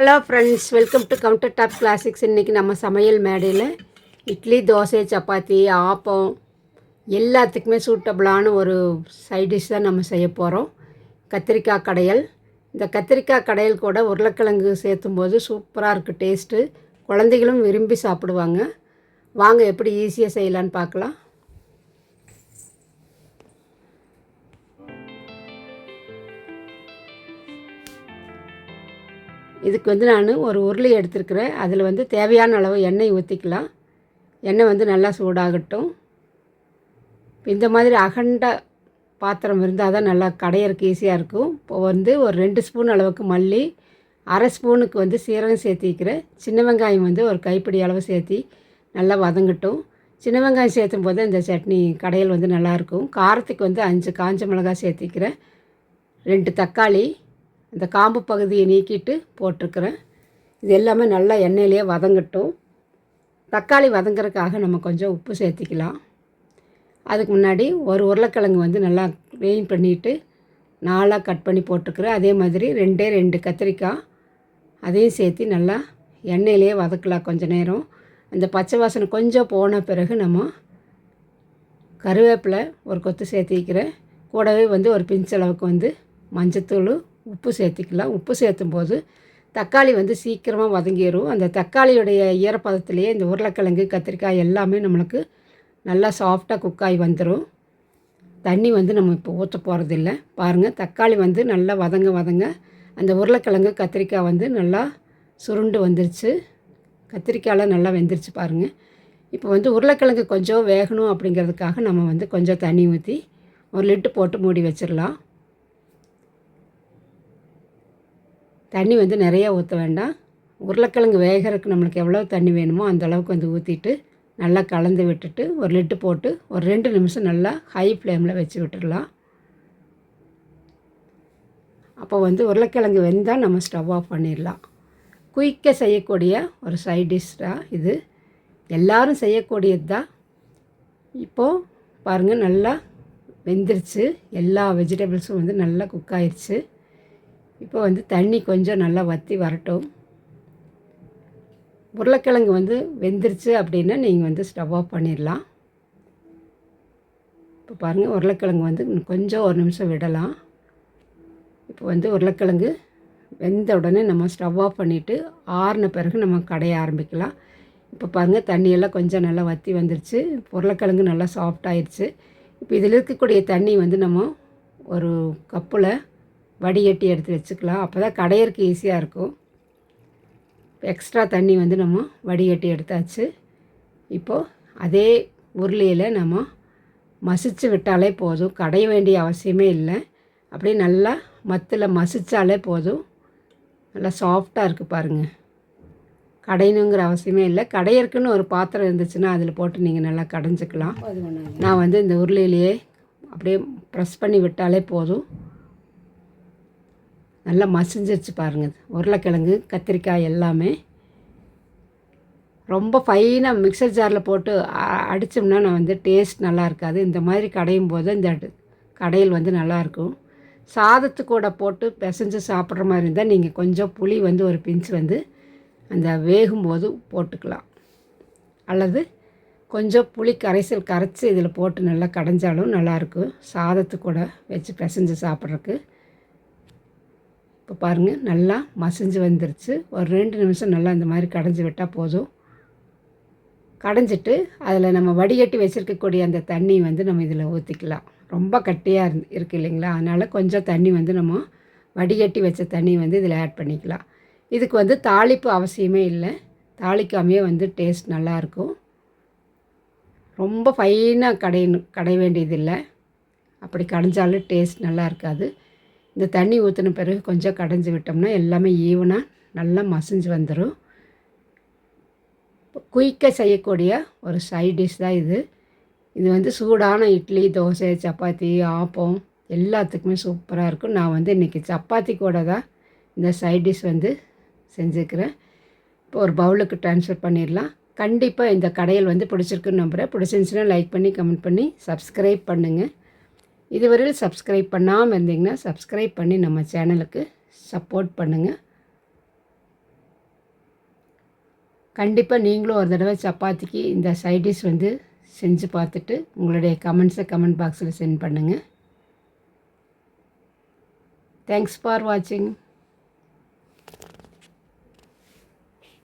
Hello friends welcome to Countertop Classics இன்றைக்கி நம்ம சமையல் மேடையில் இட்லி தோசை சப்பாத்தி ஆப்பம் எல்லாத்துக்குமே சூட்டபிளான ஒரு சைடிஷ் தான் நம்ம செய்ய போகிறோம் கத்திரிக்காய் கடையல். இந்த கத்திரிக்காய் கடையல் கூட உருளைக்கிழங்கு சேர்த்தும் போது சூப்பராக இருக்குது டேஸ்ட்டு குழந்தைகளும் விரும்பி சாப்பிடுவாங்க. வாங்க எப்படி ஈஸியாக செய்யலான்னு பார்க்கலாம். இதுக்கு வந்து நான் ஒரு உருளை எடுத்துருக்கிறேன். அதில் வந்து தேவையான அளவு எண்ணெய் ஊற்றிக்கலாம் எண்ணெய் வந்து நல்லா சூடாகட்டும். இந்த மாதிரி அகண்ட பாத்திரம் இருந்தால் தான் நல்லா கடையிறக்கு ஈஸியாக இருக்கும். இப்போ வந்து ஒரு ரெண்டு ஸ்பூன் அளவுக்கு மல்லி அரை ஸ்பூனுக்கு வந்து சீரகம் சேர்த்திக்கிறேன் சின்ன வெங்காயம் வந்து ஒரு கைப்பிடி அளவு சேர்த்தி நல்லா வதங்கட்டும். சின்ன வெங்காயம் சேர்த்தும் போது இந்த சட்னி கடையில் வந்து நல்லாயிருக்கும் காரத்துக்கு வந்து அஞ்சு காஞ்ச மிளகாய் சேர்த்திக்கிறேன் ரெண்டு தக்காளி அந்த காம்பு பகுதியை நீக்கிட்டு போட்டிருக்கிறேன். இது எல்லாமே நல்லா எண்ணெயிலேயே வதங்கட்டும். தக்காளி வதங்குறதுக்காக நம்ம கொஞ்சம் உப்பு சேர்த்திக்கலாம். அதுக்கு முன்னாடி ஒரு உருளைக்கிழங்கு வந்து நல்லா க்ளீன் பண்ணிவிட்டு நாலாக கட் பண்ணி போட்டுக்கிறேன் அதே மாதிரி ரெண்டே ரெண்டு கத்திரிக்காய் அதையும் சேர்த்து நல்லா எண்ணெயிலே வதக்கலாம் கொஞ்சம் நேரம். அந்த பச்சை வாசனை கொஞ்சம் போன பிறகு நம்ம கருவேப்பிலை ஒரு கொத்து சேர்த்திக்கிறேன். கூடவே வந்து ஒரு பிஞ்சளவுக்கு வந்து மஞ்சத்தூள் உப்பு சேர்த்திக்கலாம். உப்பு சேர்த்தும் போது தக்காளி வந்து சீக்கிரமாக வதங்கிடும் அந்த தக்காளியுடைய ஈரப்பதத்துலேயே இந்த உருளைக்கிழங்கு கத்திரிக்காய் எல்லாமே நம்மளுக்கு நல்லா சாஃப்டாக குக்காய் வந்துடும் தண்ணி வந்து நம்ம இப்போ ஊற்ற போகிறதில்ல பாருங்கள் தக்காளி வந்து நல்லா வதங்க வதங்க அந்த உருளைக்கிழங்கு கத்திரிக்காய் வந்து நல்லா சுருண்டு வந்துருச்சு. கத்திரிக்காயெலாம் நல்லா வெந்துருச்சு பாருங்கள் இப்போ வந்து உருளைக்கிழங்கு கொஞ்சம் வேகணும் அப்படிங்கிறதுக்காக நம்ம வந்து கொஞ்சம் தண்ணி ஊற்றி ஒரு லிட்டு போட்டு மூடி வச்சிடலாம். தண்ணி வந்து நிறையா ஊற்ற வேண்டாம். உருளைக்கிழங்கு வேகிறதுக்கு நம்மளுக்கு எவ்வளோ தண்ணி வேணுமோ அந்த அளவுக்கு வந்து ஊற்றிட்டு நல்லா கலந்து விட்டுட்டு ஒரு லிட்டு போட்டு ஒரு ரெண்டு நிமிஷம் நல்லா ஹை ஃப்ளேமில் வச்சு விட்டுடலாம் அப்போ வந்து உருளைக்கிழங்கு வெந்தால் நம்ம ஸ்டவ் ஆஃப் பண்ணிடலாம். குயிக்காக செய்யக்கூடிய ஒரு சைட் டிஷ்ஷாக இது. எல்லோரும் செய்யக்கூடியது தான். இப்போது பாருங்கள் நல்லா வெந்துருச்சு. எல்லா வெஜிடபிள்ஸும் வந்து நல்லா குக் ஆயிடுச்சு இப்போ வந்து தண்ணி கொஞ்சம் நல்லா வற்றி வரட்டும். உருளைக்கிழங்கு வந்து வெந்துருச்சு அப்படின்னா நீங்கள் வந்து ஸ்டவ் ஆஃப் பண்ணிடலாம். இப்போ பாருங்கள் உருளைக்கிழங்கு வந்து கொஞ்சம் ஒரு நிமிஷம் விடலாம். இப்போ வந்து உருளைக்கிழங்கு வெந்த உடனே நம்ம ஸ்டவ் ஆஃப் பண்ணிவிட்டு ஆறின பிறகு நம்ம கடைய ஆரம்பிக்கலாம். இப்போ பாருங்கள் தண்ணியெல்லாம் கொஞ்சம் நல்லா வற்றி வந்துருச்சு. உருளைக்கிழங்கு நல்லா சாஃப்ட் ஆயிடுச்சு இப்போ இதில் இருக்கக்கூடிய தண்ணி வந்து நம்ம ஒரு கப்பில் வடிகட்டி எடுத்து வச்சுக்கலாம். அப்போ தான் கடையிறக்கு ஈஸியாக இருக்கும். எக்ஸ்ட்ரா தண்ணி வந்து நம்ம வடிகட்டி எடுத்தாச்சு. இப்போது அதே உருளையில் நம்ம மசிச்சு விட்டாலே போதும். கடைய வேண்டிய அவசியமே இல்லை. அப்படியே நல்லா மத்தில் மசித்தாலே போதும். நல்லா சாஃப்டாக இருக்குது பாருங்கள் கடையணுங்கிற அவசியமே இல்லை. கடையறக்குன்னு ஒரு பாத்திரம் இருந்துச்சுன்னா அதில் போட்டு நீங்கள் நல்லா கடைஞ்சிக்கலாம். நான் வந்து இந்த உருளையிலேயே அப்படியே ப்ரெஸ் பண்ணி விட்டாலே போதும். நல்லா மசிஞ்சிருச்சு பாருங்கள் உருளைக்கிழங்கு கத்திரிக்காய் எல்லாமே. ரொம்ப ஃபைனாக மிக்சர் ஜாரில் போட்டு அடித்தோம்னா நான் வந்து டேஸ்ட் நல்லா இருக்காது. இந்த மாதிரி கடையும் போது இந்த கடையில் வந்து நல்லாயிருக்கும் சாதத்து கூட போட்டு பிசைஞ்சு சாப்பிட்ற மாதிரி இருந்தால் நீங்கள் கொஞ்சம் புளி வந்து ஒரு பிஞ்சு வந்து அந்த வேகும்போது போட்டுக்கலாம். அல்லது கொஞ்சம் புளி கரைசல் கரைச்சி இதில் போட்டு நல்லா கடைஞ்சாலும் நல்லாயிருக்கும் சாதத்து கூட வச்சு பிசைஞ்சு சாப்பிட்றதுக்கு. இப்போ பாருங்கள் நல்லா மசிஞ்சு வந்துருச்சு. ஒரு ரெண்டு நிமிஷம் நல்லா இந்த மாதிரி கடைஞ்சி விட்டால் போதும். கடைஞ்சிட்டு அதில் நம்ம வடிகட்டி வச்சுருக்கக்கூடிய அந்த தண்ணி வந்து நம்ம இதில் ஊற்றிக்கலாம் ரொம்ப கட்டியாக இருந்து இருக்குது இல்லைங்களா? அதனால் கொஞ்சம் தண்ணி வந்து நம்ம வடிகட்டி வச்ச தண்ணி வந்து இதில் ஆட் பண்ணிக்கலாம். இதுக்கு வந்து தாளிப்பு அவசியமே இல்லை. தாளிக்காமையே வந்து டேஸ்ட் நல்லாயிருக்கும் ரொம்ப ஃபைனாக கடையணும் கடை வேண்டியதில்லை. அப்படி கடைஞ்சாலும் டேஸ்ட் நல்லா இருக்காது. இந்த தண்ணி ஊற்றின பிறகு கொஞ்சம் கடைஞ்சி விட்டோம்னா எல்லாமே ஈவனாக நல்லா மசிஞ்சு வந்துடும் குயிக்காக செய்யக்கூடிய ஒரு சைட் டிஷ் தான் இது. இது வந்து சூடான இட்லி தோசை சப்பாத்தி ஆப்பம் எல்லாத்துக்குமே சூப்பராக இருக்கும். நான் வந்து இன்றைக்கி சப்பாத்தி கூட தான் இந்த சைட் டிஷ் வந்து செஞ்சுக்கிறேன். இப்போ ஒரு பவுலுக்கு ட்ரான்ஸ்ஃபர் பண்ணிடலாம். கண்டிப்பாக இந்த கடையில் வந்து பிடிச்சிருக்குன்னு நம்புகிறேன் பிடிச்சிருந்துச்சுன்னா லைக் பண்ணி கமெண்ட் பண்ணி சப்ஸ்கிரைப் பண்ணுங்கள் இதுவரையில் சப்ஸ்கிரைப் பண்ணாமல் இருந்தீங்கன்னா சப்ஸ்கிரைப் பண்ணி நம்ம சேனலுக்கு சப்போர்ட் பண்ணுங்கள் கண்டிப்பாக நீங்களும் ஒரு தடவை சப்பாத்திக்கு இந்த சைடிஷ் வந்து செஞ்சு பார்த்துட்டு உங்களுடைய கமெண்ட்ஸை கமெண்ட் பாக்ஸில் சென்ட் பண்ணுங்கள் தேங்க்ஸ் ஃபார் வாட்சிங்